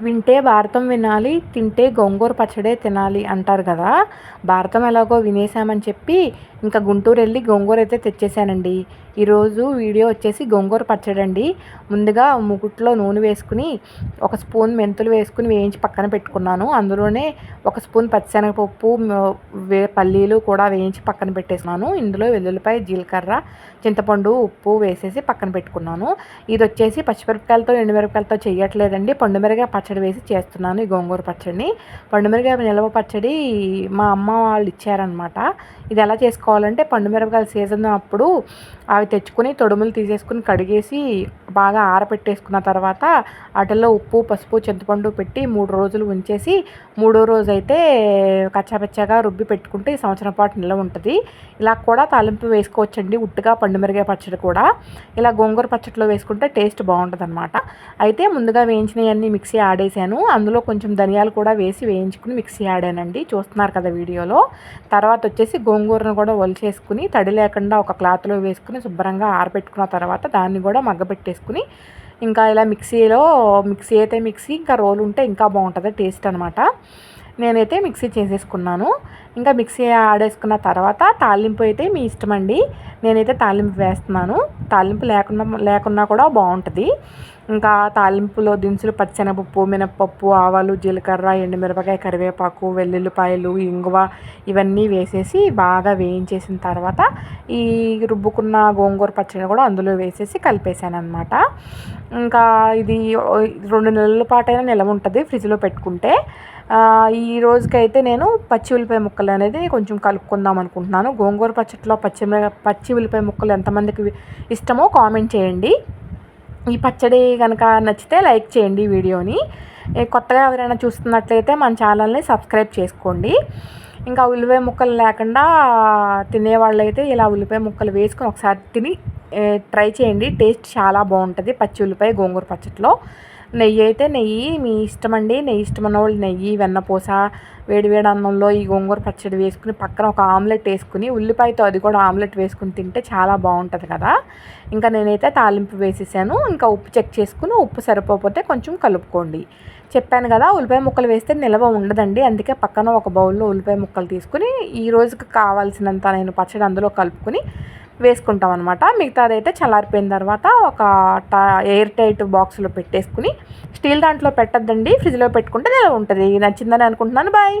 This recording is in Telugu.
వింటే భారతం వినాలి తింటే గోంగూర పచ్చడే తినాలి అంటారు కదా. భారతం ఎలాగో వినేసామని చెప్పి ఇంకా గుంటూరు వెళ్ళి గోంగూర అయితే తెచ్చేసానండి. ఈరోజు వీడియో వచ్చేసి గోంగూర పచ్చడి అండి. ముందుగా ముకుట్లో నూనె వేసుకుని ఒక స్పూన్ మెంతులు వేసుకుని వేయించి పక్కన పెట్టుకున్నాను. అందులోనే ఒక స్పూన్ పచ్చిశనగపప్పు వే పల్లీలు కూడా వేయించి పక్కన పెట్టేసినాను ఇందులో వెల్లుల్లిపాయ జీలకర్ర చింతపండు ఉప్పు వేసేసి పక్కన పెట్టుకున్నాను. ఇది వచ్చేసి పచ్చిమిరపకాయలతో ఎండుమిరపకాయలతో చేయట్లేదండి పండుమిరగా పచ్చడి వేసి చేస్తున్నాను ఈ గోంగూర పచ్చడిని. పండుమిరగా నిలవ పచ్చడి మా అమ్మ వాళ్ళు ఇచ్చారనమాట ఇది ఎలా చేసుకోవాలి? చేసుకోవాలంటే పండుమిరపకాయల సీజన్ అప్పుడు అవి తెచ్చుకొని తొడుములు తీసేసుకుని కడిగేసి బాగా ఆరపెట్టేసుకున్న తర్వాత వాటిల్లో ఉప్పు పసుపు చింతపండు పెట్టి మూడు రోజులు ఉంచేసి మూడో రోజు అయితే కచ్చాపచ్చాగా రుబ్బి పెట్టుకుంటే సంవత్సరం పాటు నిల్వ ఉంటుంది. ఇలా కూడా తాలింపు వేసుకోవచ్చండి. ఉట్టుగా పండు మిరపకాయ పచ్చడి కూడా. ఇలా గోంగూర పచ్చడిలో వేసుకుంటే టేస్ట్ బాగుంటుంది అనమాట అయితే ముందుగా వేయించినవన్నీ మిక్సీ ఆడేసాను అందులో కొంచెం ధనియాలు కూడా వేసి వేయించుకుని మిక్సీ ఆడానండి. చూస్తున్నారు కదా వీడియోలో. తర్వాత వచ్చేసి గోంగూరను కూడా ఒలిచేసుకుని తడి లేకుండా ఒక క్లాత్లో వేసుకుని శుభ్రంగా ఆరబెట్టుకున్న తర్వాత దాన్ని కూడా మగ్గబెట్టేసుకుని ఇంకా ఇలా మిక్సీలో మిక్సీ అయితే మిక్సీ ఇంకా రోల్ ఉంటే ఇంకా బాగుంటుంది టేస్ట్ అనమాట నేనైతే మిక్సీ చేసేసుకున్నాను. ఇంకా మిక్సీ ఆడేసుకున్న తర్వాత తాలింపు అయితే మీ ఇష్టం అండి నేనైతే తాలింపు వేస్తున్నాను. తాలింపు లేకుండా లేకున్నా కూడా బాగుంటుంది. ఇంకా తాలింపులో దినుసులు పచ్చెనపప్పు మినప్పప్పు ఆవాలు జీలకర్ర ఎండుమిరపకాయ కరివేపాకు వెల్లుల్లిపాయలు ఇంగువ ఇవన్నీ వేసేసి బాగా వేయించేసిన తర్వాత ఈ రుబ్బుకున్న గోంగూర పచ్చడి కూడా అందులో వేసేసి కలిపేసాను అనమాట ఇంకా ఇది రెండు నెలల పాటైనా నిలవ ఉంటుంది ఫ్రిడ్జ్లో పెట్టుకుంటే. ఈ రోజుకైతే నేను పచ్చి ఉల్లిపాయ ముక్కలు అనేది కొంచెం కలుపుకుందాం అనుకుంటున్నాను. గోంగూర పచ్చట్లో పచ్చి పచ్చి ఉల్లిపాయ ముక్కలు ఎంతమందికి ఇష్టమో కామెంట్ చేయండి. ఈ పచ్చడి కనుక నచ్చితే లైక్ చేయండి వీడియోని. కొత్తగా ఎవరైనా చూస్తున్నట్లయితే మన ఛానల్ని సబ్స్క్రైబ్ చేసుకోండి. ఇంకా ఉల్లిపాయ ముక్కలు లేకుండా తినేవాళ్ళు అయితే ఇలా ఉల్లిపాయ ముక్కలు వేసుకొని ఒకసారి తిని ట్రై చేయండి. టేస్ట్ చాలా బాగుంటుంది పచ్చి ఉల్లిపాయ గోంగూర పచ్చట్లో. నెయ్యి అయితే నెయ్యి మీ ఇష్టం అండి నెయ్యి ఇష్టమైన వాళ్ళు నెయ్యి వెన్నపూస వేడి వేడి అన్నంలో ఈ గోంగూర పచ్చడి వేసుకుని పక్కన ఒక ఆమ్లెట్ వేసుకుని ఉల్లిపాయతో అది కూడా ఆమ్లెట్ వేసుకుని తింటే చాలా బాగుంటుంది కదా. ఇంకా నేనైతే తాలింపు వేసేసాను. ఇంకా ఉప్పు చెక్ చేసుకుని ఉప్పు సరిపోతే కొంచెం కలుపుకోండి. చెప్పాను కదా ఉల్లిపాయ ముక్కలు వేస్తే నిల్వ ఉండదండి. అందుకే పక్కన ఒక బౌల్లో ఉల్లిపాయ ముక్కలు తీసుకుని ఈ రోజుకి కావాల్సినంత నేను పచ్చడి అందులో కలుపుకొని వేసుకుంటాం అనమాట మిగతాది అయితే చల్లారిపోయిన తర్వాత ఒక ఎయిర్ టైట్ బాక్స్లో పెట్టేసుకుని స్టీల్ దాంట్లో పెట్టద్దండి ఫ్రిడ్జ్లో పెట్టుకుంటే ఉంటుంది నచ్చిందని అనుకుంటున్నాను. బాయ్!